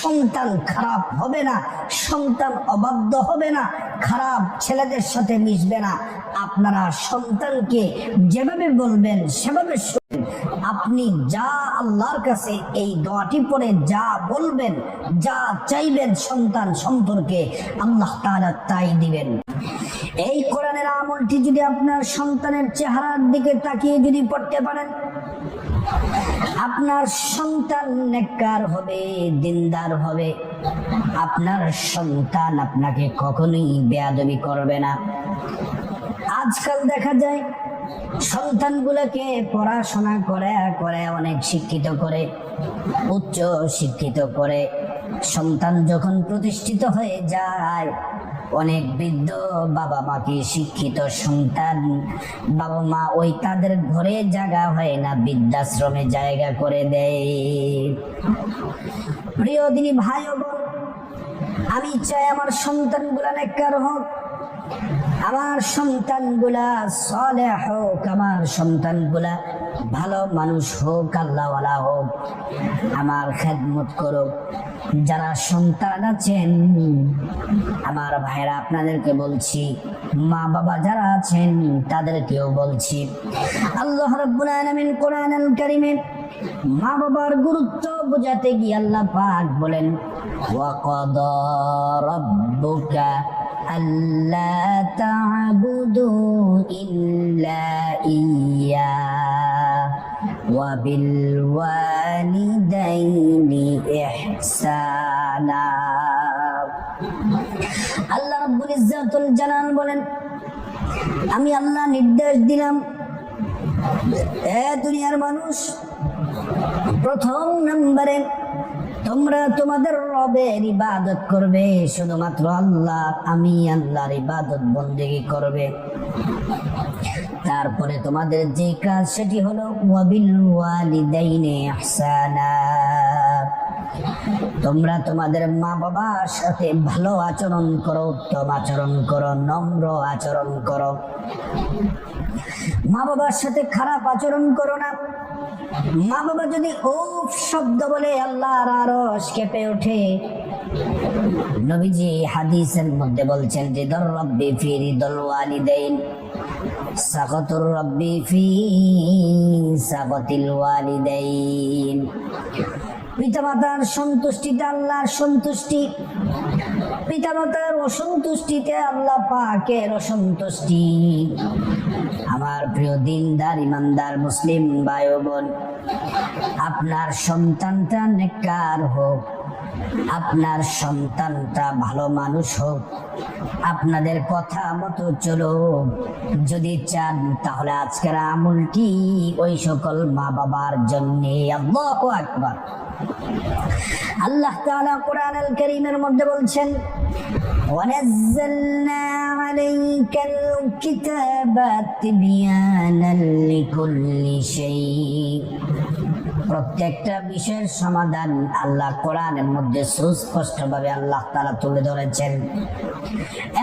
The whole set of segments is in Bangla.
সন্তান খারাপ হবে না, সন্তান অবাধ্য হবে না, খারাপ ছেলেদের সাথে মিশবে না। আপনারা সন্তানকে যেভাবে বলবেন, সেভাবে শুনবেন। আপনি যা আল্লাহর কাছে এই দোয়াটি পরে যা বলবেন, যা চাইবেন সন্তান সম্পর্কে আল্লাহ তাআলা তাই দিবেন। এই কোরআনের আমলটি যদি আপনার সন্তানের চেহারার দিকে তাকিয়ে যদি পড়তে পারেন, আপনার সন্তান নেককার হবে, দিনদার হবে। আপনার সন্তান আপনাকে কখনোই বেয়াদবি করবে না। আজকাল দেখা যায়, সন্তানগুলোকে পড়াশোনা করে করে অনেক শিক্ষিত করে, উচ্চ শিক্ষিত করে। সন্তান যখন প্রতিষ্ঠিত হয়ে যায় অনেক বৃদ্ধ বাবা মাকে শিক্ষিত সন্তান? বাবা মা ওই তাদের ঘরে জায়গা হয় না, বৃদ্ধাশ্রমে জায়গা করে দেয়। প্রিয় দিনী ভাই বোন, আমি চাই আমার সন্তানগুলা নেককার হোক। আমার সন্তানগুলা সলে হোক, আমার সন্তানগুলা ভালো মানুষ হোক, আল্লাহওয়ালা হোক, আমার খেদমত করুক। যারা সন্তান আছেন, আমার ভাইরা আপনাদেরকে বলছি, মা বাবা যারা আছেন, তাদেরকেও বলছি, আল্লাহ রাব্বুল আলামিন কোরআনুল মা বাবার গুরুত্ব বোঝাতে গিয়ে আল্লাহ পাক বলেন ওয়াকাদা রাব্বুকা আল্লা তা'বুদু ইল্লা ইয়্যা وبالوالدين إحسانا আল্লাহ রাব্বুল ইজ্জাতুল জালাল বলেন আমি আল্লাহ নির্দেশ দিলাম এ দুনিয়ার মানুষ প্রথম নম্বরে তোমরা তোমাদের রবের ইবাদত করবে, শুধুমাত্র আল্লাহ, আমি আল্লাহর ইবাদত বন্দেগী করবে। তারপরে তোমাদের যে কাজ, সেটি হলো ওয়াবিল তোমরা তোমাদের মা বাবার সাথে ভালো আচরণ করো, উত্তম আচরণ করো, নম্র আচরণ করো। মা বাবার সাথে খারাপ আচরণ করো না। মা বাবা যদি উফ শব্দ বলে আল্লাহর আরশ কেঁপে ওঠে। নবীজি হাদিসের মধ্যে বলছেন যে, দর রব্বি ফি রিদল ওয়ালিদাইন সাকাতুর রব্বি ফি সাকাতিল ওয়ালিদাইন। পিতামাতার সন্তুষ্টিতে আল্লাহর সন্তুষ্টি, পিতামাতার অসন্তুষ্টিতে আল্লাহ পাকের অসন্তুষ্টি। আমার প্রিয় দিনদার, ইমানদার মুসলিম ভাই বোন, আপনার সন্তানটা নেককার হোক, আপনার সন্তানটা ভালো মানুষ হোক, আপনাদের কথা মতো চলো যদি চান তাহলে আজকের আমলটি ওই সকল মা বাবার জন্য, আল্লাহু আকবার। আল্লাহ তাআলা কোরআন আল কারীমের মধ্যে বলছেন ونزلنا عليك الكتاب تبيانا لكل شيء প্রত্যেকটা বিষয়ের সমাধান আল্লাহ কোরআনের মধ্যে সুস্পষ্ট ভাবে আল্লাহ তারা তুলে ধরেছেন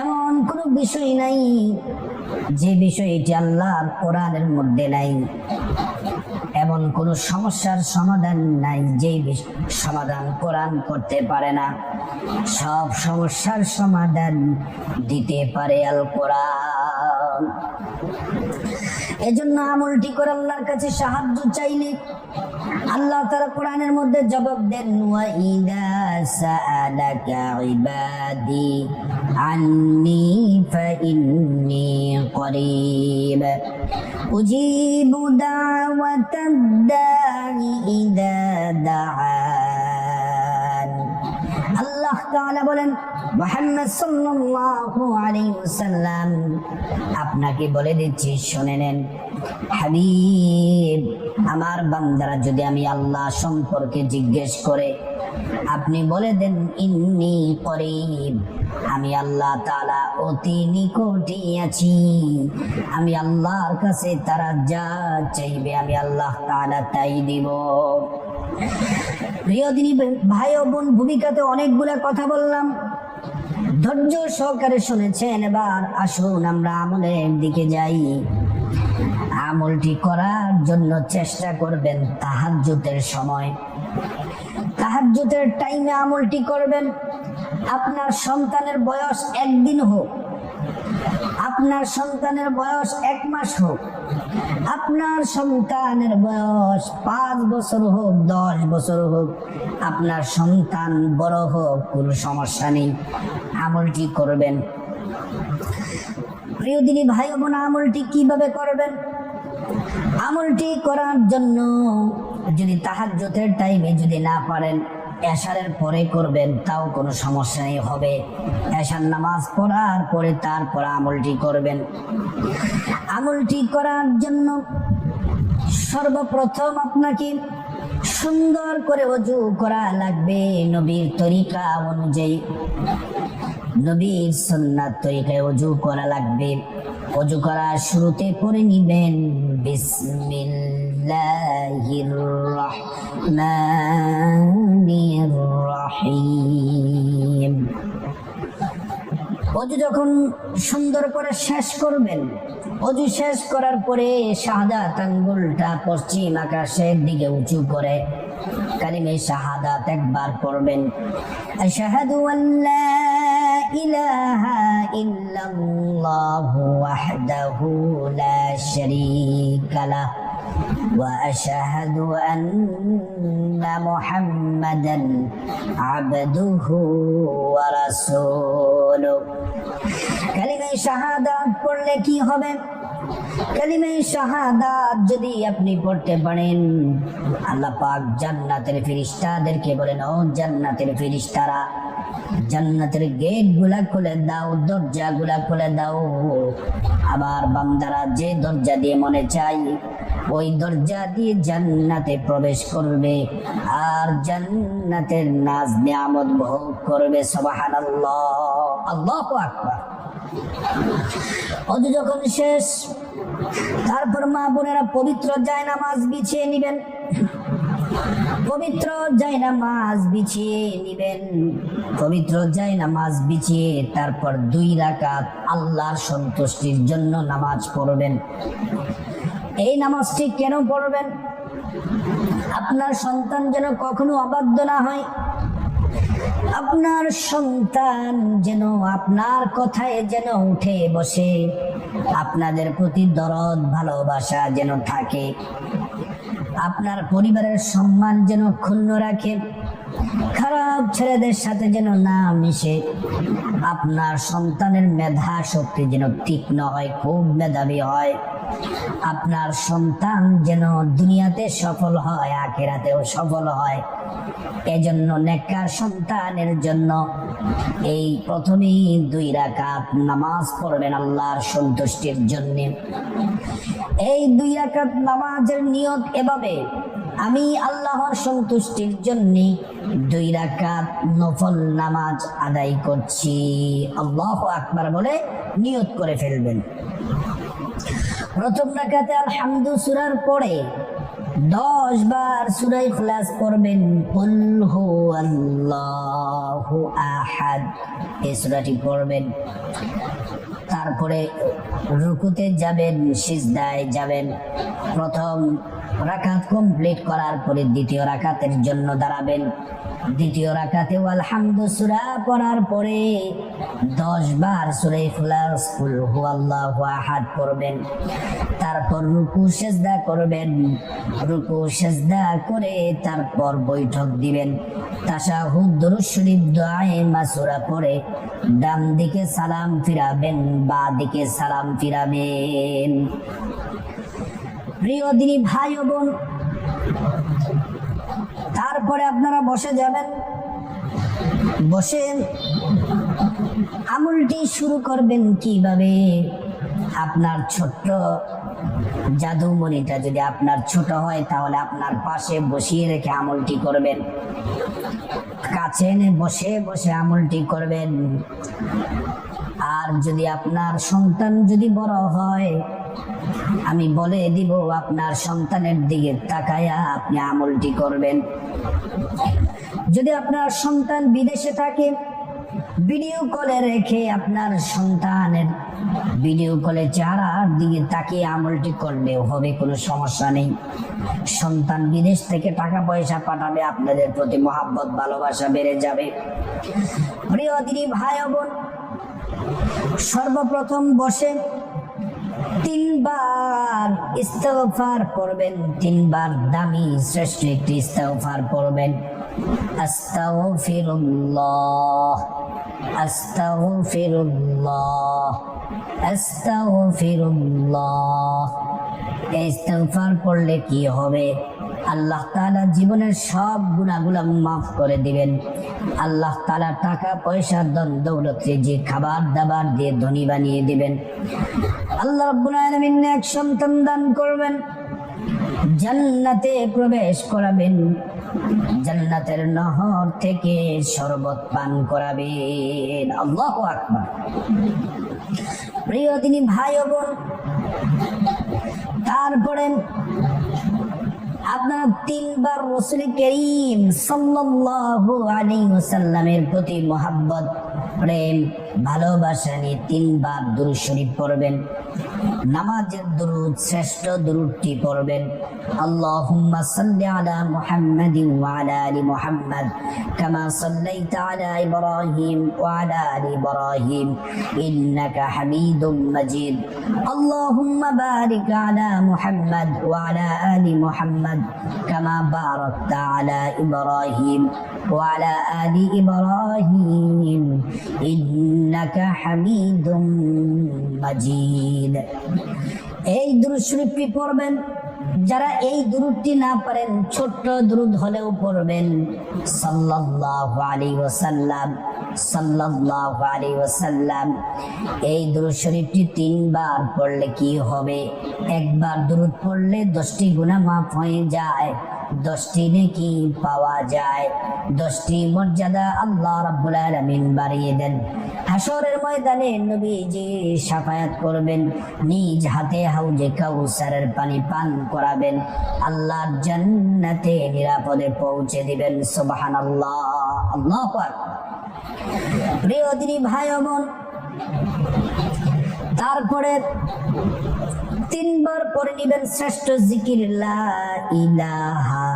এমন কোনো বিষয় নাই যে বিষয়টি আল্লাহর কোরআনের মধ্যে নাই এমন কোন সমস্যার সমাধান নাই যে বিষ- সমাধান কোরআন করতে পারে না। সব সমস্যার সমাধান দিতে পারে আল কোরআন এজন্য আমলটি করে আল্লাহর কাছে সাহায্য চাইলে আল্লাহ তারা কোরআনের মধ্যে জবাব দেন ওয়াইদা সাআলাকা ইবাদি আন্নি ফাইন্নি করিব। উজিবু দাওয়াতাদ দাঈ ইদা আল্লাহ বলেন আপনাকে বলে দিচ্ছি, শুনে নেন। হাবিব, আমার বান্দারা যদি আমি আল্লাহ সম্পর্কে জিজ্ঞেস করে, আপনি বলে দেন, ইন্নি করিব। আমি আল্লাহ তাআলা অতি নিকটে আছি। আমি আল্লাহর কাছে তারা যা চাইবে, আমি আল্লাহ তাআলা তাই দিব। প্রিয় দিনী ভাই ও বোন, ভূমিকাতে অনেকগুলা কথা বললাম। ধৈর্য সহকারে শুনেছেন, এবার আসুন আমরা আমলের দিকে যাই। আমলটি করার জন্য চেষ্টা করবেন তাহাজ্জুদের সময়। তাহাজ্জুদ তাহাজ্জুদের টাইমে আমলটি করবেন। আপনার সন্তানের বয়স একদিন হোক আপনার সন্তানের বয়স এক মাস হোক, আপনার সন্তানের বয়স পাঁচ বছর হোক, দশ বছর হোক, আপনার সন্তান বড় হোক, কোনো সমস্যা নেই, আমলটি করবেন। প্রিয় দিনী ভাই বোন, আমলটি কীভাবে করবেন? আমলটি করার জন্য যদি তাহাজ্জুদের টাইমে যদি না পারেন এশারের পরে করবেন, তাও কোনো সমস্যা নেই, হবে। এশার নামাজ পড়ার পরে তারপর আমলটি করবেন। আমলটি করার জন্য সর্বপ্রথম আপনাকে সুন্দর করে অজু করা লাগবে নবীর তরিকা অনুযায়ী। নবীর সন্ন্যাত তরিকায় অজু করা লাগবে অজু করা শুরুতে করে নিবেন। বিসমিল্লাহির রহমানির রহিম। অজু যখন সুন্দর করে শেষ করবেন অজু শেষ করার পরে শাহাদাত আঙ্গুলটা পশ্চিম আকাশের দিকে উঁচু করে কালিমে শাহাদাত একবার পড়বেন। আশহাদু আল্লা ইলাহা ইল্লাল্লাহু ওয়াহদাহু লা শারীকা লাহ وأشهد أن محمدا عبده ورسوله কালিমে শাহাদাত পড়লে কি হবে কালিমে শাহাদাত যদি আপনি পড়তে পারেন, আল্লাহ পাক জান্নাতের বলেন, ও জান্নাতের জান্নাতের গেটগুলা খুলে দাও দরজা গুলা খুলে দাও। আবার বান্দারা যে দরজা দিয়ে মনে চাই ওই দরজা দিয়ে জান্নাতে প্রবেশ করবে। আর জান্নাতের নাজ নিয়ামত ভোগ করবে, সুবহানাল্লাহ। আল্লাহু আকবার। অজু যখন শেষ। তারপর মা বোনেরা পবিত্র যায় নামাজ বিছিয়ে নিবেন। পবিত্র যায় নামাজ বিছিয়ে নিবেন। পবিত্র যায় নামাজ বিছিয়ে তারপর দুই রাকাত আল্লাহর সন্তুষ্টির জন্য নামাজ পড়বেন। এই নামাজটি কেন পড়বেন? আপনার সন্তান যেন কখনো অবাধ্য না হয়। আপনার সন্তান যেন আপনার কথায় যেন উঠে বসে। আপনাদের প্রতি দরদ, ভালোবাসা যেন থাকে। আপনার পরিবারের সম্মান যেন ক্ষুণ্ণ রাখে। খারাপ ছেলেদের সাথে যেন না মিশে। আপনার সন্তানের মেধা শক্তি যেন তীক্ষ্ণ হয়, খুব মেধাবী হয়। আপনার সন্তান যেন দুনিয়াতে সফল হয়, আখেরাতেও সফল হয়। এজন্য নেককার সন্তানের জন্য এই প্রথমেই দুই রাকাত নামাজ পড়বেন আল্লাহর সন্তুষ্টির জন্য। এই দুই রাকাত নামাজের নিয়ত এভাবে আমি আল্লাহর সন্তুষ্টির জন্য দুই রাকাত নফল নামাজ আদায় করছি। আল্লাহ আকবার বলে নিয়ত করে ফেলবেন। প্রথম রাকাতে আলহামদু সুরার পরে দশ বার সুরাই খলাস করবেন কুল হু আল্লাহু আহাদ। এই সুরাটি পড়বেন। তারপরে রুকুতে যাবেন, সিজদায় যাবেন। প্রথম রাকাত কমপ্লিট করার পরে দ্বিতীয় রাকাতের জন্য দাঁড়াবেন। দ্বিতীয় রাকাতে আলহামদু সুরা পড়ার পরে দশ বার সুরে আহাদ পড়বেন। তারপর রুকু, সেজদা করবেন। রুকু, সেজদা করে তারপর বৈঠক দিবেন। তাশাহুদ দরুদ শরীফ দোয়ায়ে মাসুরা পড়ে। ডান দিকে সালাম ফিরাবেন, বা দিকে সালাম ফিরাবেন। প্রিয় দিনী ভাই ও বোন, তারপরে আপনারা বসে যাবেন। বসে আমলটি শুরু করবেন কীভাবে? আপনার ছোট্ট জাদুমণিটা যদি আপনার ছোট হয়, তাহলে আপনার পাশে বসিয়ে রেখে আমলটি করবেন। কাছে এনে বসে বসে আমলটি করবেন। আর যদি আপনার সন্তান যদি বড় হয়, আমি বলে দিব আপনার সন্তানের দিকে তাকায়া আপনি আমলটি করবেন। যদি আপনার সন্তান বিদেশে থাকে ভিডিও কলে রেখে আপনার সন্তানের ভিডিও কলে চেহারার দিকে তাকিয়ে আমলটি করলেও হবে, কোনো সমস্যা নেই। সন্তান বিদেশ থেকে টাকা পয়সা পাঠাবে, আপনাদের প্রতি মহাব্বত, ভালোবাসা বেড়ে যাবে। প্রিয় দিদি ভাই বোন, সর্বপ্রথম বসে তিনবার ইস্তফার করবেন, তিনবার দামি শ্রেষ্ঠ একটি ইস্তগফার পড়বেন আস্তাগফিরুল্লাহ আস্তাগফিরুল্লাহ আস্তাগফিরুল্লাহ। এই ইস্তগফার পড়লে কি হবে? আল্লাহ তাআলা জীবনের সব গুণাগুলা মাফ করে দিবেন। আল্লাহ তাআলা টাকা, পয়সা দন দৌলত, যে খাবার দাবার দিয়ে ধনী বানিয়ে দিবেন। আল্লাহ রাব্বুল এক সন্তান দান করবেন। জান্নাতে প্রবেশ করাবেন। জান্নাতের নহর থেকে শরবত পান করাবেন। আল্লাহু আকবার। প্রিয় তিনি ভাই বোন, তারপরে আপনারা তিনবার রসুল করিম সাল্লাল্লাহু আলাইহি ওয়াসাল্লামের প্রতি মোহাব্বত, প্রেম ভালোবাসা নিয়ে তিনবার দুরূদ শরীফ পড়বেন, নামাজের দুরুদ, শ্রেষ্ঠ দুরুদটি পড়বেন। আল্লাহুম্মা সাল্লি আলা মুহাম্মাদিন ওয়া আলা মুহাম্মাদ, কামা সাল্লাইতা আলা ইব্রাহিম ওয়া আলা ইব্রাহিম, ইন্নাকা হামিদুম মাজিদ। আল্লাহুম্মা বারিক আলা মুহাম্মাদ ওয়া আলা মুহাম্মাদ, কামা বারাকতা আলা ইব্রাহিম ওয়া আলা ইব্রাহিম ইন্নাকা হামিদুম মাজিদ। এই দুরুদ পড়বেন? যারা এই দুরুদটি না পারেন, ছোট্ট দুরুদ হলেও পড়বেন। সাল্লাল্লাহু আলাইহি ওয়াসাল্লাম, সাল্লাল্লাহু আলাইহি ওয়াসাল্লাম। এই দুরুদ শরীফটি তিনবার পড়লে কি হবে? একবার দুরুদ পড়লে দশটি গুনাহ মাফ হয়ে যায়, দশটি নেকি পাওয়া যায়, দশটি মর্যাদা আল্লাহ রাব্বুল আলামিন বাড়িয়ে দেন। হাসরের ময়দানে নবীজি সাফায়াত করবেন, নিজ হাতে হাউজে কাউসারের পানি পান করাবেন, আল্লাহর জান্নাতে নিরাপদে পৌঁছে দিবেন, সুবহানাল্লাহ, আল্লাহু আকবার। প্রিয় দিনী ভাই বোন, তারপরে তিনবার পরে নিবেন শ্রেষ্ঠ জিকির, লা ইলাহা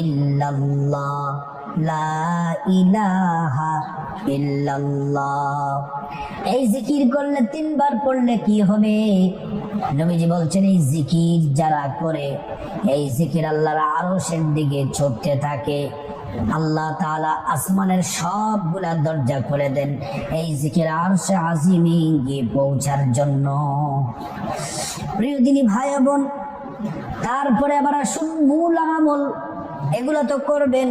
ইল্লাল্লাহ। এই জিকির করলে, তিনবার পড়লে কি হবে? নবীজি বলছেন, এই জিকির যারা করে, এই জিকির আল্লাহর আরশের দিকে ছুটতে থাকে। আল্লাহ তাআলা আসমানের সবগুলা দরজা খুলে দেন এই জিকির আরশে আজিমে গিয়ে পৌঁছার জন্য। প্রিয় দিনী ভাই বোন, তারপরে আবার আসুন মূল আমল। এগুলো তো করবেন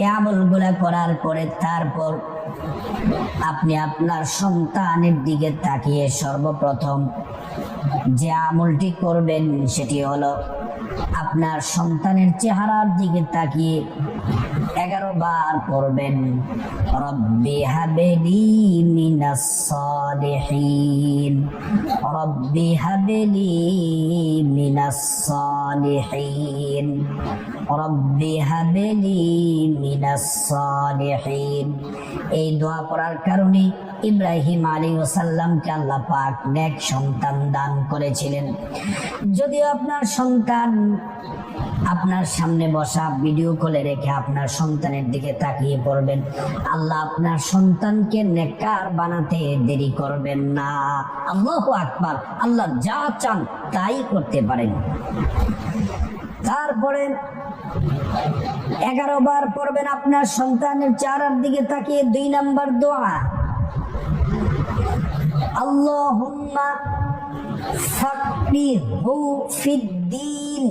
এই আমলগুলা করার পরে তারপর আপনি আপনার সন্তানের দিকে তাকিয়ে সর্বপ্রথম যে আমলটি করবেন সেটি হলো আপনার সন্তানের চেহারার দিকে তাকিয়ে এগারো বার পড়বেন, রব্বি হাবেলি মিনাস সালিহিন, রব্বি হাবেলি মিনাস সালিহিন। এই দোয়া কারণে ইব্রাহিম আলী ওসাল্লামকে আল্লাহ পাক নেক সন্তান দান করেছিলেন। যদিও আপনার সন্তান আপনার সামনে বসা ভিডিও কলে রেখে আপনার সন্তানের দিকে তাকিয়ে পড়বেন। আল্লাহ আপনার সন্তানকে নেকার বানাতে দেরি করবেন না। আল্লাহ আকবার, আল্লাহ যা চান তাই করতে পারেন। তারপরে এগারো বার পড়বেন আপনার সন্তানের চারার দিকে তাকিয়ে দুই নাম্বার দোয়া। ফাক্কিহু ফিদ্দিন।